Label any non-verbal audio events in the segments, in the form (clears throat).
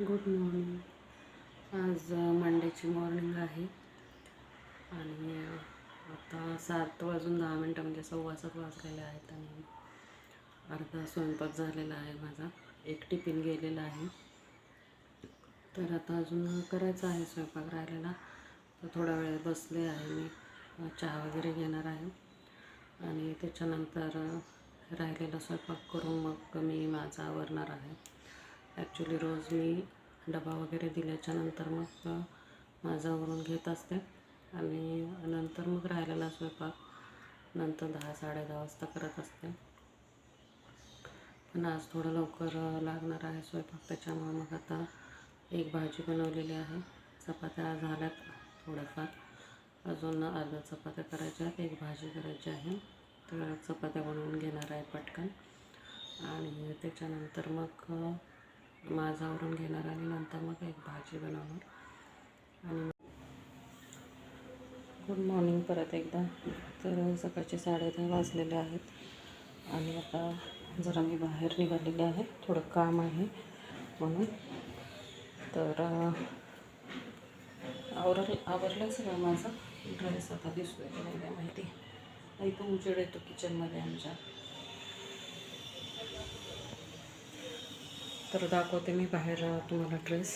Good morning आज मंडेची morning आहे. आणि आता सात वाजून दहा मिनटं म्हणजे सव्वा सात वाजलेले आहेत आणि अर्धा स्वयंपाक झालेला आहे माझा. एक टिफिन गेलेला आहे. तर आता अजून करायचा आहे स्वयंपाक राहिलेला. तर थोडा वेळ बसले आहे मी. चहा वगैरे घेणार आहे. आणि त्याच्यानंतर राहिलेला स्वयंपाक करून मग मी माझा आवरणार आहे. ॲक्च्युली रोज मी डबा वगैरे दिल्याच्या नंतर मग अ, माझं आवरून घेत असते. आणि नंतर मग राहिलेला स्वयंपाक नंतर दहा साडे दहा वाजता करत असते. पण आज थोडं लवकर लागणार आहे स्वयंपाक. त्याच्यामुळे मग आता एक भाजी बनवलेली आहे. चपात्या झाल्यात थोड्याफार. अजून अर्ध्या चपात्या करायच्या आहेत. एक भाजी करायची आहे. तर चपात्या बनवून घेणार आहे पटकन. आणि त्याच्यानंतर मग माझं आवरून घेणार आणि नंतर मग एक भाजी बनवणार. आणि गुड मॉर्निंग परत एकदा. तर सकाळचे साडे दहा वाजलेले आहेत. आणि आता जरा मी बाहेर निघालेले आहे. थोडं काम आहे म्हणून. तर अ, आवरल आवरलं सगळं माझा. ड्रेस आता दिसतोय की नाही काय माहिती. इथं उजेड येतो किचनमध्ये आमच्या. तर दाखवते मी बाहेर तुम्हाला ड्रेस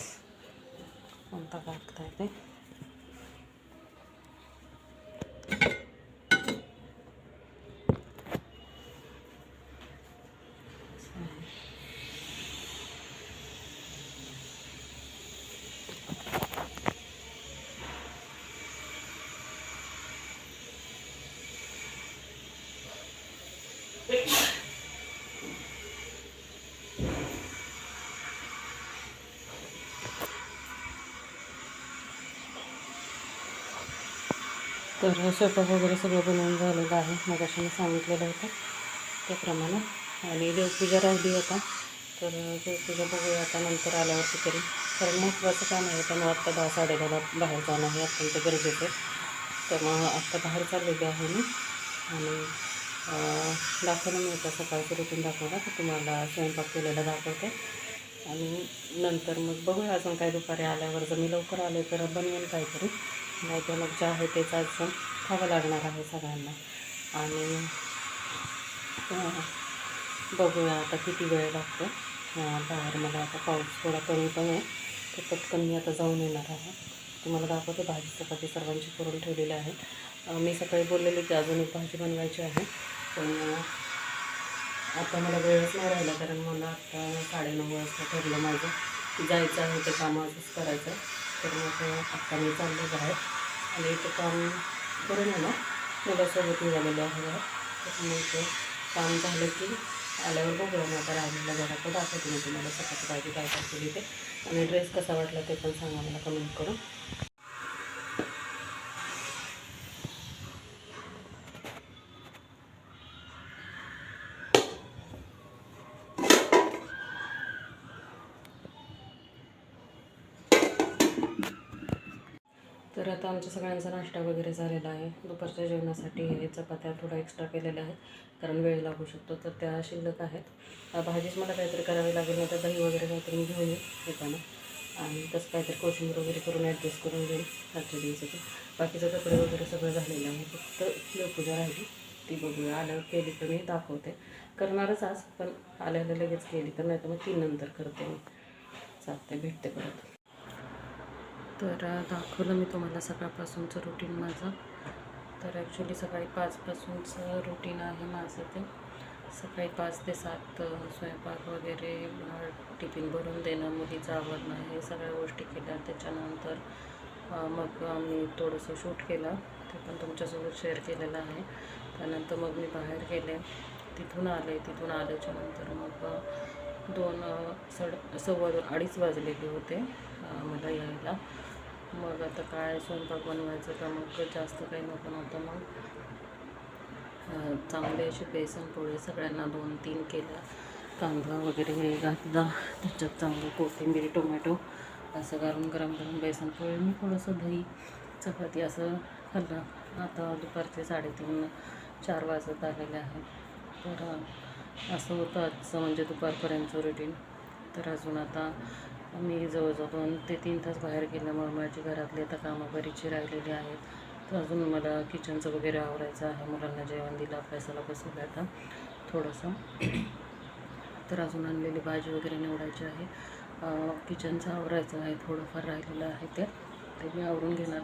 कोणता काढता येते तर स्वयंपाक वगैरे सगळं बनवून झालेलं आहे. मग मी सांगितलेलं होतं त्याप्रमाणे. आणि देवपूजा राहिली आता. तर देवपूजा बघूया आता नंतर आल्यावरती तरी. कारण महत्त्वाचं काम आहे पण आत्ता दहा साडेदहाला बाहेर जाणं हे अत्यंत गरजेचं आहे. तर मग आत्ता बाहेर चाललेली आहे मी. आणि दाखवणं दाखवलं मी आता सकाळचं रुटीन दाखवला. तर तुम्हाला स्वयंपाक केलेला दाखवते. आणि नंतर मग बघूया अजून काय दुपारी आल्यावर. जर मी लवकर आले तर बनवेन काहीतरी. नाही तर मग जे आहे तेच अजून खावं लागणार आहे सगळ्यांना. आणि बघूया आता किती वेळ लागतो. बाहेर मला आता पाऊस थोडा कमी पण आहे तर पटकन मी आता जाऊन येणार आहे. तुम्हाला दाखवते भाजी चपाती सर्वांची करून ठेवलेली आहे. मी सकाळी बोललेली की अजून एक भाजी बनवायची आहे पण आता मला वेळच नाही राहिला कारण मला आता साडेनऊ वाजता ठरलं माझं जायचं आहे ते काम आजच करायचं आहे. तर मग आत्ता मी चालले बाहेर. आणि ते काम करून आहे ना मुलासोबत निघालेलं आहे जरा तर मग ते काम झालं की आल्यावर बघूया मग आता राहिलेलं घरात दाखवते मी तुम्हाला सकाळची पाहिजे काय काय केली ते. आणि ड्रेस कसा वाटला ते पण सांगा मला कमेंट करून. तर आता आमच्या सगळ्यांचा नाश्ता वगैरे झालेला आहे. दुपारच्या जेवणासाठी हे चपात्या थोडा एक्स्ट्रा केलेल्या आहेत कारण वेळ लागू शकतो. तर त्या शिल्लक आहेत. भाजीच मला काहीतरी करावी लागेल नाही तर दही वगैरे काहीतरी मी घेऊन येईन येताना. आणि तसं काहीतरी कोशिंबीर वगैरे करून ॲडजस्ट करून घेईन. आजच्या दिवसाची. बाकीचं कपडे वगैरे सगळं झालेलं आहे. फक्त देवपूजा राहिली ती बघूया. आल्यावर केली तर मी दाखवते. करणारच आज पण आल्याला लगेच केली तर नाही तर मग तीन नंतर करते मी. चालते भेटते परत. तर दाखवलं मी तुम्हाला सकाळपासूनचं रुटीन माझं. तर ॲक्च्युली सकाळी पाचपासूनचं रुटीन आहे माझं ते. सकाळी पाच ते सात स्वयंपाक वगैरे टिफिन भरून देणं मुलीचं आवडणं हे सगळ्या गोष्टी केल्या. त्याच्यानंतर मग मी थोडंसं शूट केलं. ते पण तुमच्यासोबत शेअर केलेलं आहे. त्यानंतर मग मी बाहेर गेले. तिथून आले. तिथून आल्याच्यानंतर मग दोन सड सव्वा दोन अडीच वाजलेले होते मला यायला. मग आता काय स्वयंपाक बनवायचं का मग जास्त काही नको नव्हतं मग. चांगले असे बेसनपोळी सगळ्यांना दोन तीन केल्या. कांदा वगैरे घातला. त्याच्यात चांगलं कोथिंबीर टोमॅटो असं घालून गरम गरम बेसनपोळी मी थोडंसं दही चपाती असं खाल्लं. आता दुपारचे साडेतीन चार वाजत आलेले आहेत. तर असं होतं आजचं म्हणजे दुपारपर्यंतचं रुटीन तर अजून आता मी जवळजवळ दोन ते तीन तास बाहेर गेल्यामुळे माझी घरातली आता कामं बरीचशी राहिलेली आहेत. तर अजून मला किचनचं वगैरे आवरायचं आहे. मुलांना जेवण दिलं अभ्यासाला बसवलं आता थोडंसं. तर अजून आणलेली भाजी वगैरे निवडायची आहे. किचनचं आवरायचं आहे. थोडंफार राहिलेलं आहे ते. ते मी आवरून घेणार.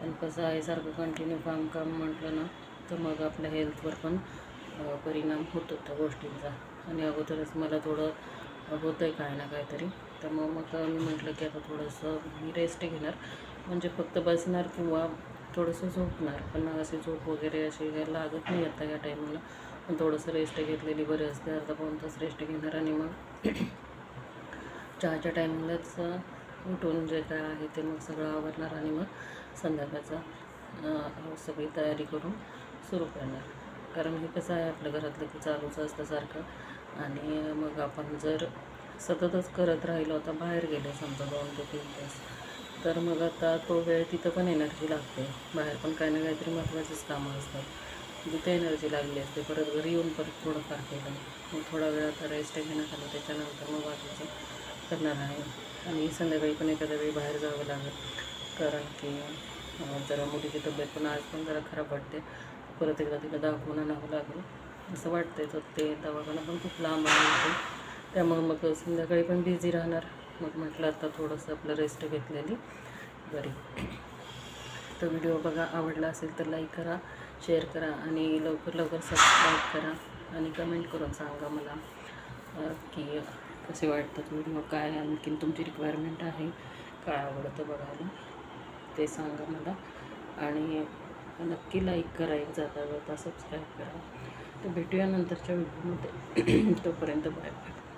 पण कसं आहे सारखं कंटिन्यू काम काम म्हटलं ना तर मग आपल्या हेल्थवर पण परिणाम होतो त्या गोष्टींचा. आणि अगोदरच मला थोडं होतं आहे काय ना काहीतरी. त्यामुळं मग मी म्हटलं की आता थोडंसं मी रेस्ट घेणार. म्हणजे फक्त बसणार किंवा थोडंसं झोपणार. पण अशी झोप वगैरे अशी काही लागत नाही आता या टायमाला पण थोडंसं रेस्ट घेतलेली बरी असते. अर्धा पाऊण तास रेस्ट घेणार आणि मग चहाच्या टायमिंगलाच उठून जे काय आहे ते मग सगळं आवरणार आणि मग संध्याकाळचा सगळी तयारी करून सुरू करणार. कारण हे कसं आहे आपल्या घरातलं की चालूच असतं सारखं. आणि मग आपण जर सततच करत राहिलो आता बाहेर गेलो समजा दोन ते तीन तास तर मग आता तो वेळ तिथं पण एनर्जी लागते. बाहेर पण काही ना काहीतरी महत्त्वाचीच कामं असतात. जिथे एनर्जी लागली असते परत घरी येऊन परत थोडंफार केलं. मग थोडा वेळ आता रेस्ट घेण्यात आलं त्याच्यानंतर मग बाकीचं करणार आहे. आणि संध्याकाळी पण एखाद्या वेळी बाहेर जावं लागेल. कारण की जरा मुलीची तब्येत पण आज पण जरा खराब वाटते. परत एकदा तिला दाखवून आणावं लागेल. असं वाटतंय तर ते दवाखाना पण खूप लांब आहे त्यामुळं मग संध्याकाळी पण बिझी राहणार. मग म्हटलं आता थोडंसं आपलं रेस्ट घेतलेली. बरी. तर व्हिडिओ बघा आवडला असेल तर लाईक करा शेअर करा आणि लवकर लवकर सबस्क्राईब करा आणि कमेंट करून सांगा मला की कसे वाटतात व्हिडिओ काय आणखीन तुमची रिक्वायरमेंट आहे काय आवडतं बघायला ते सांगा मला. आणि नक्की लाईक करा एक जाता जाता सबस्क्राईब करा. तर भेटूया नंतरच्या व्हिडिओमध्ये. (clears throat) तोपर्यंत बाय बाय.